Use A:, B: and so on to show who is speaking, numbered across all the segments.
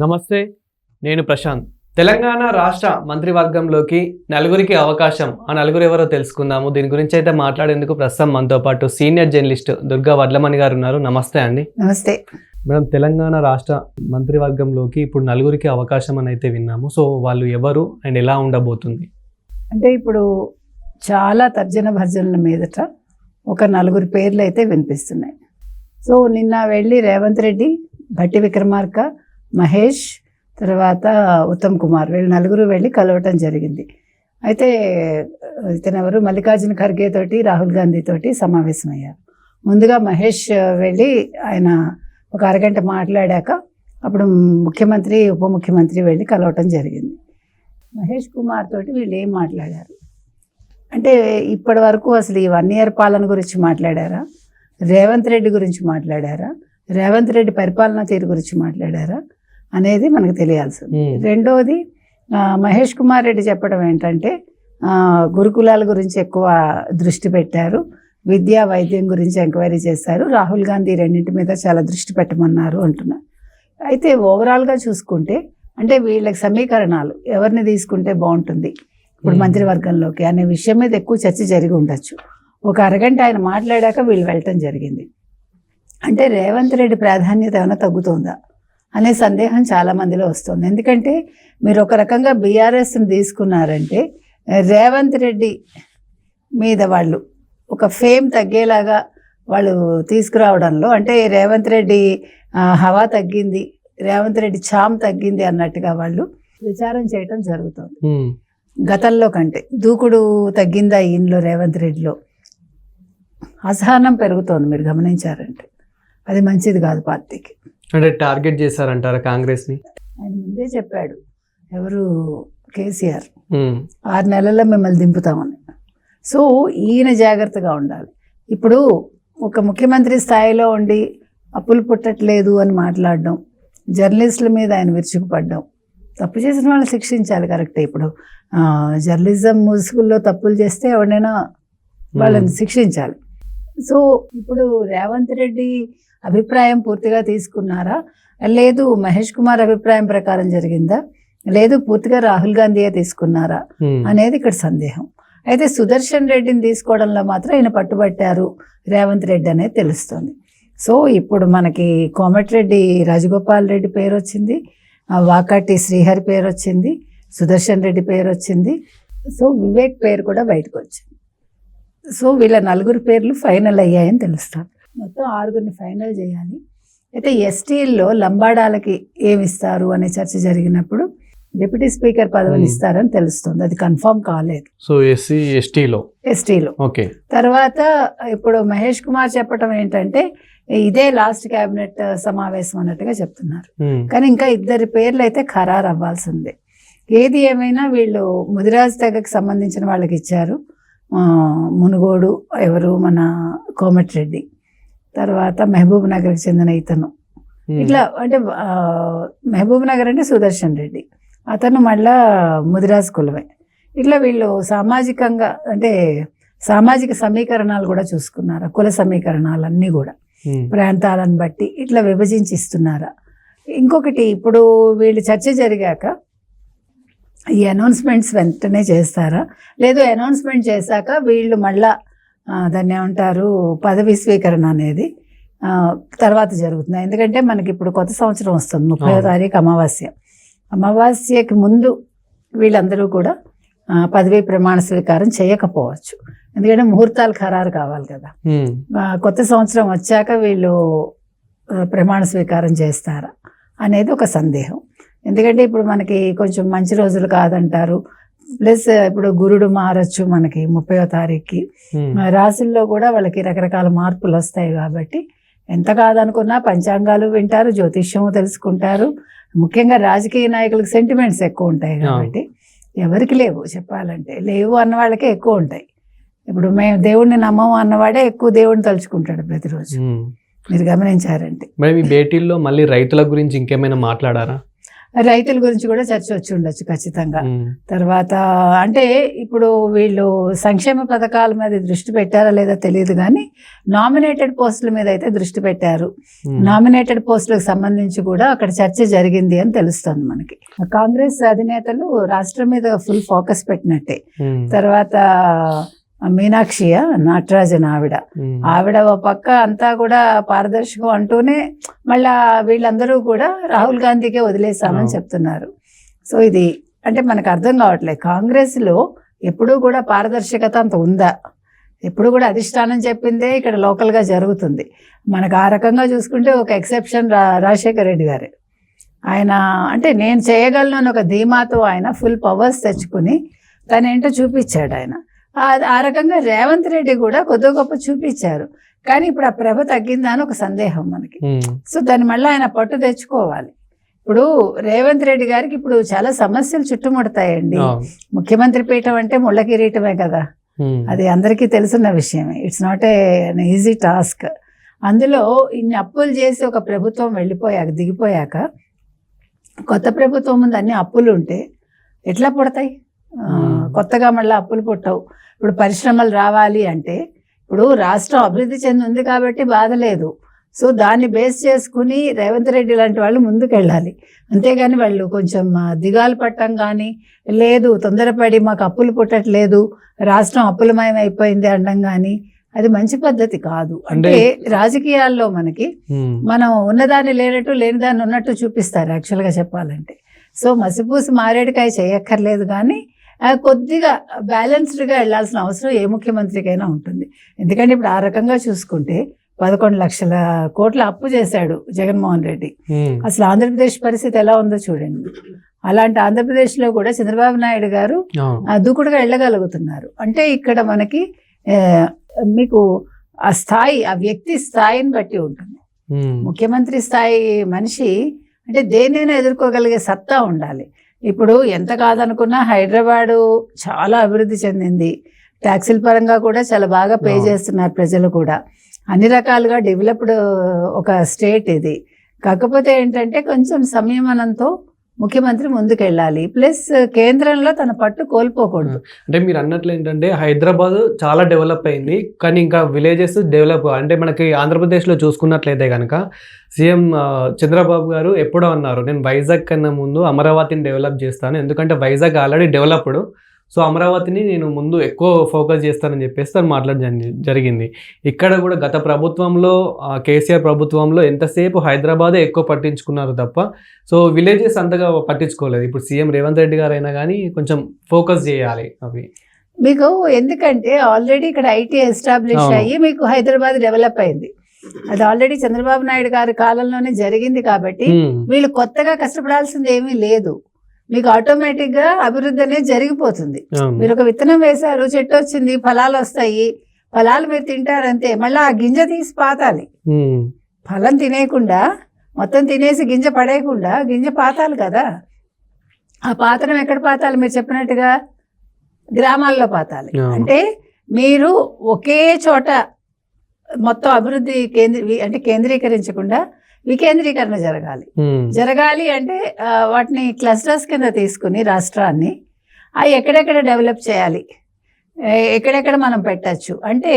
A: నమస్తే నేను ప్రశాంత్. తెలంగాణ రాష్ట్ర మంత్రివర్గంలోకి నలుగురికి అవకాశం. ఆ నలుగురు ఎవరో తెలుసుకుందాము. దీని గురించి అయితే మాట్లాడేందుకు ప్రస్తుతం మనతో పాటు సీనియర్ జర్నలిస్ట్ దుర్గా వడ్లమణి గారు ఉన్నారు. నమస్తే అండి.
B: నమస్తే.
A: మేడం తెలంగాణ రాష్ట్ర మంత్రివర్గంలోకి ఇప్పుడు నలుగురికి అవకాశం అని అయితే విన్నాము. సో వాళ్ళు ఎవరు అండ్ ఎలా ఉండబోతుంది?
B: అంటే ఇప్పుడు చాలా తర్జన భర్జనల మీదట ఒక నలుగురు పేర్లు అయితే వినిపిస్తున్నాయి. సో నిన్న వెళ్ళి రేవంత్ రెడ్డి భట్టి విక్రమార్క మహేష్ తర్వాత ఉత్తమ్ కుమార్. వీళ్ళు నలుగురు వెళ్ళి కలవటం జరిగింది. అయితే ఇతనెవరు ఎవరు? మల్లికార్జున ఖర్గే తోటి రాహుల్ గాంధీ తోటి సమావేశమయ్యారు. ముందుగా మహేష్ వెళ్ళి ఆయన ఒక అరగంట మాట్లాడాక అప్పుడు ముఖ్యమంత్రి ఉప ముఖ్యమంత్రి వెళ్ళి కలవటం జరిగింది. మహేష్ కుమార్ తోటి వీళ్ళు ఏం మాట్లాడారు? అంటే ఇప్పటి వరకు అసలు ఈ వన్ ఇయర్ పాలన గురించి మాట్లాడారా? రేవంత్ రెడ్డి గురించి మాట్లాడారా? రేవంత్ రెడ్డి పరిపాలనా తీరు గురించి మాట్లాడారా? అనేది మనకు తెలియాల్సింది.
A: మ్మ్.
B: రెండోది మహేష్ కుమార్ రెడ్డి చెప్పడం ఏంటంటే గురుకులాల గురించి ఎక్కువ దృష్టి పెట్టారు. విద్యా వైద్యం గురించి ఎంక్వైరీ చేశారు. రాహుల్ గాంధీ రెండింటి మీద చాలా దృష్టి పెట్టమన్నారు అంటున్నారు అయితే ఓవరాల్గా చూసుకుంటే అంటే వీళ్ళకి సమీకరణాలు ఎవరిని తీసుకుంటే బాగుంటుంది? ఇప్పుడు. మంత్రివర్గంలోకి అనే విషయం మీద ఎక్కువ చర్చ జరిగి ఉండొచ్చు. ఒక అరగంట ఆయన మాట్లాడాక వీళ్ళు వెళ్ళటం జరిగింది. అంటే రేవంత్ రెడ్డి ప్రాధాన్యత ఏమైనా తగ్గుతుందా? అనే సందేహం చాలా మందిలో వస్తుంది. ఎందుకంటే మీరు ఒక రకంగా బీఆర్ఎస్ని తీసుకున్నారంటే రేవంత్ రెడ్డి మీద వాళ్ళు ఒక ఫేమ్ తగ్గేలాగా వాళ్ళు తీసుకురావడంలో అంటే రేవంత్ రెడ్డి హవా తగ్గింది రేవంత్ రెడ్డి చామ్ తగ్గింది అన్నట్టుగా వాళ్ళు ప్రచారం చేయటం జరుగుతుంది. గతంలో కంటే దూకుడు తగ్గిందా ఈయనలో రేవంత్ రెడ్డిలో? అసహనం పెరుగుతోంది మీరు గమనించారంటే. అది మంచిది కాదు పార్టీకి.
A: అంటే టార్గెట్ చేశారంటారా కాంగ్రెస్ని?
B: ఆయన ముందే చెప్పాడు ఎవరు కేసీఆర్. ఆరు నెలల్లో మిమ్మల్ని దింపుతామని. సో ఈయన జాగ్రత్తగా ఉండాలి. ఇప్పుడు ఒక ముఖ్యమంత్రి స్థాయిలో ఉండి అప్పులు పుట్టట్లేదు అని మాట్లాడడం జర్నలిస్టుల మీద ఆయన విరుచుకుపడ్డం తప్పు చేసిన వాళ్ళని శిక్షించాలి కరెక్టే ఇప్పుడు. జర్నలిజం ముసుగుల్లో తప్పులు చేస్తే ఎవరినైనా వాళ్ళని శిక్షించాలి. సో ఇప్పుడు రేవంత్ రెడ్డి అభిప్రాయం పూర్తిగా తీసుకున్నారా? లేదు మహేష్ కుమార్ అభిప్రాయం ప్రకారం జరిగిందా? లేదు పూర్తిగా రాహుల్ గాంధీయే తీసుకున్నారా. అనేది ఇక్కడ సందేహం. అయితే సుదర్శన్ రెడ్డిని తీసుకోవడంలో మాత్రం ఆయన పట్టుబట్టారు రేవంత్ రెడ్డి అనేది తెలుస్తుంది. సో ఇప్పుడు మనకి కోమటిరెడ్డి రాజగోపాల్ రెడ్డి పేరు వచ్చింది వాకాటి శ్రీహరి పేరు వచ్చింది సుదర్శన్ రెడ్డి పేరు వచ్చింది సో వివేక్ పేరు కూడా బయటకు వచ్చింది సో వీళ్ళ నలుగురు పేర్లు ఫైనల్ అయ్యాయని తెలుస్తుంది మొత్తం ఆరుగురిని ఫైనల్ చేయాలి. అయితే ఎస్టీల్లో లంబాడాలకి ఏమి ఇస్తారు అనే చర్చ జరిగినప్పుడు డిప్యూటీ స్పీకర్ పదవిని
A: Hmm.
B: ఇస్తారని తెలుస్తుంది. అది కన్ఫర్మ్ కాలేదు.
A: సో ఎస్సీ ఎస్టీలో?
B: ఎస్టీలో.
A: ఓకే.
B: తర్వాత ఇప్పుడు మహేష్ కుమార్ చెప్పడం ఏంటంటే ఇదే లాస్ట్ కేబినెట్ సమావేశం అన్నట్టుగా చెప్తున్నారు.
A: మ్మ్.
B: కానీ ఇంకా ఇద్దరి పేర్లు అయితే ఖరారు అవ్వాల్సిందే. ఏది ఏమైనా వీళ్ళు ముదిరాజ్ తెగకి సంబంధించిన వాళ్ళకి ఇచ్చారు. మునుగోడు ఎవరు? మన కోమటిరెడ్డి. తర్వాత మహబూబ్ నగర్కి చెందిన ఇతను. ఇట్లా అంటే మహబూబ్ నగర్ అంటే సుదర్శన్ రెడ్డి. అతను మళ్ళా ముదిరాజ్ కులమే ఇట్లా వీళ్ళు సామాజికంగా అంటే సామాజిక సమీకరణాలు కూడా చూసుకున్నారా? కుల సమీకరణాలు అన్నీ కూడా. ప్రాంతాలను బట్టి ఇట్లా విభజించి ఇస్తున్నారా ఇంకొకటి ఇప్పుడు వీళ్ళు చర్చ జరిగాక ఈ అనౌన్స్మెంట్స్ వెంటనే చేస్తారా? లేదు అనౌన్స్మెంట్ చేశాక వీళ్ళు మళ్ళా దాన్ని ఏమంటారు? పదవి స్వీకరణ అనేది తర్వాత జరుగుతుంది. ఎందుకంటే మనకి ఇప్పుడు కొత్త సంవత్సరం వస్తుంది ముప్పై. తారీఖు అమావాస్య. అమావాస్యకి ముందు వీళ్ళందరూ కూడా పదవీ ప్రమాణ స్వీకారం చేయకపోవచ్చు. ఎందుకంటే ముహూర్తాలు ఖరారు కావాలి కదా. కొత్త సంవత్సరం వచ్చాక వీళ్ళు ప్రమాణ స్వీకారం చేస్తారా అనేది ఒక సందేహం. ఎందుకంటే ఇప్పుడు మనకి కొంచెం మంచి రోజులు కాదంటారు. ప్లస్ ఇప్పుడు గురుడు మారచ్చు మనకి ముప్పయో తారీఖుకి. రాసుల్లో కూడా వాళ్ళకి రకరకాల మార్పులు వస్తాయి కాబట్టి ఎంత కాదనుకున్నా పంచాంగాలు వింటారు జ్యోతిష్యము తెలుసుకుంటారు. ముఖ్యంగా రాజకీయ నాయకులకు సెంటిమెంట్స్ ఎక్కువ ఉంటాయి కాబట్టి ఎవరికి లేవు చెప్పాలంటే. లేవు అన్న వాళ్ళకే ఎక్కువ ఉంటాయి. ఇప్పుడు మేము దేవుణ్ణి నమ్మము అన్నవాడే ఎక్కువ దేవుడిని తలుచుకుంటాడు ప్రతిరోజు. మీరు గమనించారంటే.
A: మరి ఈ భేటీల్లో మళ్ళీ రైతుల గురించి ఇంకేమైనా మాట్లాడారా?
B: రైతుల గురించి కూడా చర్చ వచ్చి ఉండొచ్చు ఖచ్చితంగా. తర్వాత అంటే ఇప్పుడు వీళ్ళు సంక్షేమ పథకాల మీద దృష్టి పెట్టారా లేదా తెలియదు కానీ నామినేటెడ్ పోస్టుల మీద అయితే దృష్టి పెట్టారు. నామినేటెడ్ పోస్టులకు సంబంధించి కూడా అక్కడ చర్చ జరిగింది అని తెలుస్తుంది మనకి. కాంగ్రెస్ అధినేతలు రాష్ట్రం మీద ఫుల్ ఫోకస్ పెట్టినట్టే. తర్వాత మీనాక్షియ నటరాజన్ ఆవిడ. ఆవిడ ఒక పక్క అంతా కూడా పారదర్శకం అంటూనే మళ్ళా వీళ్ళందరూ కూడా రాహుల్ గాంధీకే వదిలేసామని. చెప్తున్నారు. సో ఇది అంటే మనకు అర్థం కావట్లేదు. కాంగ్రెస్లో ఎప్పుడూ కూడా పారదర్శకత అంత ఉందా? ఎప్పుడు కూడా అధిష్టానం చెప్పిందే ఇక్కడ లోకల్గా జరుగుతుంది. మనకు ఆ రకంగా చూసుకుంటే ఒక ఎక్సెప్షన్ రా రాజశేఖర రెడ్డి గారే. ఆయన అంటే నేను చేయగలను అని ఒక ధీమాతో ఆయన ఫుల్ పవర్స్ తెచ్చుకుని తనేంటో చూపించాడు ఆయన. ఆ- రకంగా రేవంత్ రెడ్డి కూడా కొద్ది గొప్ప చూపించారు. కానీ ఇప్పుడు ఆ ప్రభ తగ్గిందా అని ఒక సందేహం మనకి. సో దాన్ని మళ్ళీ ఆయన పట్టు తెచ్చుకోవాలి. ఇప్పుడు రేవంత్ రెడ్డి గారికి ఇప్పుడు చాలా సమస్యలు చుట్టుముడతాయండి. ముఖ్యమంత్రి పీఠం అంటే ముళ్ళ కిరీటమే కదా. అది అందరికీ తెలుసున్న విషయమే. It's not a easy task అందులో ఇన్ని అప్పులు చేసి ఒక ప్రభుత్వం వెళ్ళిపోయాక దిగిపోయాక కొత్త ప్రభుత్వం ముందు అన్ని అప్పులు ఉంటే ఎట్లా పుడతాయి. కొత్తగా మళ్ళీ అప్పులు పుట్టవు. ఇప్పుడు పరిశ్రమలు రావాలి అంటే ఇప్పుడు రాష్ట్రం అభివృద్ధి చెంది ఉంది కాబట్టి బాధ లేదు. సో దాన్ని బేస్ చేసుకుని రేవంత్ రెడ్డి లాంటి వాళ్ళు ముందుకు వెళ్ళాలి అంతేగాని వాళ్ళు కొంచెం దిగాలు పట్టం కానీ లేదు తొందరపడి మాకు అప్పులు పుట్టట్లేదు రాష్ట్రం అప్పులమయం అయిపోయింది అనడం కానీ అది మంచి పద్ధతి కాదు. అంటే రాజకీయాల్లో మనకి మనం ఉన్నదాన్ని లేనట్టు లేని దాన్ని ఉన్నట్టు చూపిస్తారు యాక్చువల్గా చెప్పాలంటే. సో మసిపూసి మారేడుకాయ చేయక్కర్లేదు కానీ కొద్దిగా బ్యాలెన్స్డ్గా వెళ్ళాల్సిన అవసరం ఏ ముఖ్యమంత్రికైనా ఉంటుంది. ఎందుకంటే ఇప్పుడు ఆ రకంగా చూసుకుంటే పదకొండు లక్షల కోట్ల అప్పు చేశాడు జగన్మోహన్ రెడ్డి. అసలు ఆంధ్రప్రదేశ్ పరిస్థితి ఎలా ఉందో చూడండి. అలాంటి ఆంధ్రప్రదేశ్లో కూడా చంద్రబాబు నాయుడు గారు దూకుడుగా వెళ్ళగలుగుతున్నారు. అంటే ఇక్కడ మనకి మీకు ఆ స్థాయి ఆ వ్యక్తి స్థాయిని బట్టి ఉంటుంది. ముఖ్యమంత్రి స్థాయి మనిషి అంటే దేన్నైనా ఎదుర్కోగలిగే సత్తా ఉండాలి. ఇప్పుడు ఎంత కాదనుకున్నా హైదరాబాదు చాలా అభివృద్ధి చెందింది. ట్యాక్సీల పరంగా కూడా చాలా బాగా పే. చేస్తున్నారు ప్రజలు కూడా. అన్ని రకాలుగా డెవలప్డ్ ఒక స్టేట్ ఇది. కాకపోతే ఏంటంటే కొంచెం సంయమనంతో ముఖ్యమంత్రి ముందుకెళ్ళాలి. ప్లస్ కేంద్రంలో తన పట్టు కోల్పోకూడదు.
A: అంటే మీరు అన్నట్లు ఏంటంటే హైదరాబాద్ చాలా డెవలప్ అయింది. కానీ ఇంకా విలేజెస్ డెవలప్ అంటే మనకి ఆంధ్రప్రదేశ్లో చూసుకున్నట్లయితే కనుక సీఎం చంద్రబాబు గారు ఎప్పుడో అన్నారు నేను వైజాగ్ కన్నా ముందు అమరావతిని డెవలప్ చేస్తాను. ఎందుకంటే వైజాగ్ ఆల్రెడీ డెవలప్డ్. సో అమరావతిని నేను ముందు ఎక్కువ ఫోకస్ చేస్తానని చెప్పేసి తను మాట్లాడడం జరిగింది. ఇక్కడ కూడా గత ప్రభుత్వంలో కేసీఆర్ ప్రభుత్వంలో ఎంతసేపు హైదరాబాదే ఎక్కువ పట్టించుకున్నారు తప్ప సో విలేజెస్ అంతగా పట్టించుకోలేదు. ఇప్పుడు సీఎం రేవంత్ రెడ్డి గారు అయినా కానీ కొంచెం ఫోకస్ చేయాలి అవి.
B: మీకు ఎందుకంటే ఆల్రెడీ ఇక్కడ ఐటీ ఎస్టాబ్లిష్. అయ్యి మీకు హైదరాబాద్ డెవలప్ అయింది. అది ఆల్రెడీ చంద్రబాబు నాయుడు గారి కాలంలోనే జరిగింది కాబట్టి వీళ్ళు కొత్తగా కష్టపడాల్సింది ఏమీ లేదు. మీకు ఆటోమేటిక్గా అభివృద్ధి అనేది జరిగిపోతుంది. మీరు ఒక విత్తనం వేశారు చెట్టు వచ్చింది ఫలాలు వస్తాయి ఫలాలు మీరు తింటారంతే మళ్ళీ ఆ గింజ తీసి పాతాలి. ఫలం తినేయకుండా మొత్తం తినేసి గింజ పడేయకుండా గింజ పాతాలి కదా. ఆ పాతడం ఎక్కడ పాతాలి? మీరు చెప్పినట్టుగా గ్రామాల్లో పాతాలి. అంటే మీరు ఒకే చోట మొత్తం అభివృద్ధి కేంద్రీ అంటే కేంద్రీకరించకుండా వికేంద్రీకరణ జరగాలి. జరగాలి అంటే వాటిని క్లస్టర్స్ కింద తీసుకుని రాష్ట్రాన్ని అవి ఎక్కడెక్కడ డెవలప్ చేయాలి ఎక్కడెక్కడ మనం పెట్టచ్చు. అంటే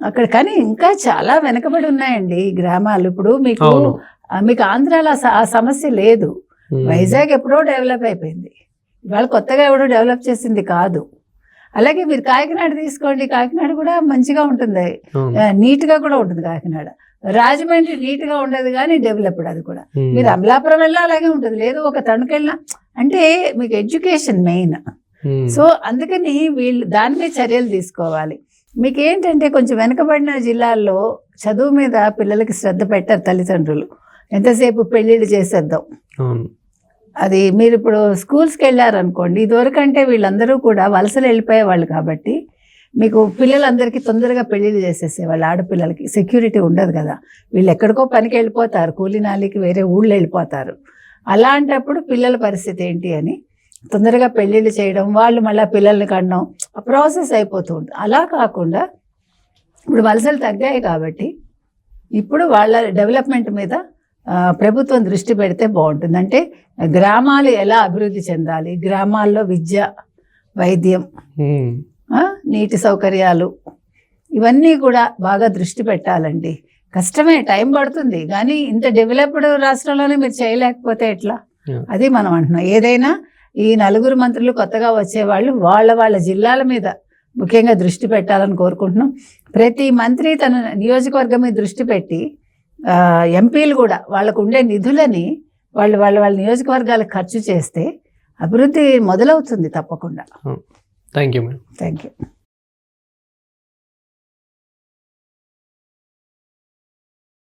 B: అక్కడ కానీ ఇంకా చాలా వెనకబడి ఉన్నాయండి ఈ గ్రామాలు. ఇప్పుడు మీకు మీకు ఆంధ్రాలో ఆ సమస్య లేదు. వైజాగ్ ఎప్పుడో డెవలప్ అయిపోయింది. ఇవాళ కొత్తగా ఎవడో డెవలప్ చేసింది కాదు. అలాగే మీరు కాకినాడ తీసుకోండి. కాకినాడ కూడా మంచిగా ఉంటుంది. నీట్గా కూడా ఉంటుంది కాకినాడ. రాజమండ్రి నీట్గా ఉండదు కానీ డెవలప్డ్ అది కూడా.
A: ఉమ్,
B: మీరు అమలాపురం వెళ్ళినా అలాగే ఉంటుంది. లేదు ఒక తణుకెళ్ళినా అంటే మీకు ఎడ్యుకేషన్ మెయిన్
A: ఉమ్,
B: సో అందుకని వీళ్ళు దాని మీద చర్యలు తీసుకోవాలి. మీకు ఏంటంటే కొంచెం వెనకబడిన జిల్లాల్లో చదువు మీద పిల్లలకి శ్రద్ధ పెట్టారు తల్లిదండ్రులు. ఎంతసేపు పెళ్ళిళ్ళు చేసేద్దాం. అది మీరు ఇప్పుడు స్కూల్స్కి వెళ్ళారనుకోండి ఇదివరకు అంటే వీళ్ళందరూ కూడా వలసలు వెళ్ళిపోయేవాళ్ళు కాబట్టి మీకు పిల్లలందరికీ తొందరగా పెళ్ళిళ్ళు చేసేసే వాళ్ళ ఆడపిల్లలకి సెక్యూరిటీ ఉండదు కదా. వీళ్ళు ఎక్కడికో పనికి వెళ్ళిపోతారు. కూలినాలికి వేరే ఊళ్ళో వెళ్ళిపోతారు. అలాంటప్పుడు పిల్లల పరిస్థితి ఏంటి అని తొందరగా పెళ్ళిళ్ళు చేయడం వాళ్ళు మళ్ళీ పిల్లల్ని కనడం ఆ ప్రాసెస్ అయిపోతూ ఉంటుంది. అలా కాకుండా ఇప్పుడు వలసలు తగ్గాయి కాబట్టి ఇప్పుడు వాళ్ళ డెవలప్మెంట్ మీద ప్రభుత్వం దృష్టి పెడితే బాగుంటుంది. అంటే గ్రామాలు ఎలా అభివృద్ధి చెందాలి? గ్రామాల్లో విద్య వైద్యం నీటి సౌకర్యాలు ఇవన్నీ కూడా బాగా దృష్టి పెట్టాలండి. కష్టమే టైం పడుతుంది. కానీ ఇంత డెవలప్డ్ రాష్ట్రంలోనే మీరు చేయలేకపోతే ఎట్లా. అది మనం అంటున్నాం. ఏదైనా ఈ నలుగురు మంత్రులు కొత్తగా వచ్చేవాళ్ళు వాళ్ళ వాళ్ళ జిల్లాల మీద ముఖ్యంగా దృష్టి పెట్టాలని కోరుకుంటున్నాం. ప్రతి మంత్రి తన నియోజకవర్గం మీద దృష్టి పెట్టి ఎంపీలు కూడా వాళ్ళకు ఉండే నిధులని వాళ్ళు వాళ్ళ వాళ్ళ నియోజకవర్గాలకు ఖర్చు చేస్తే అభివృద్ధి మొదలవుతుంది తప్పకుండా.
A: Thank you madam.
B: Thank you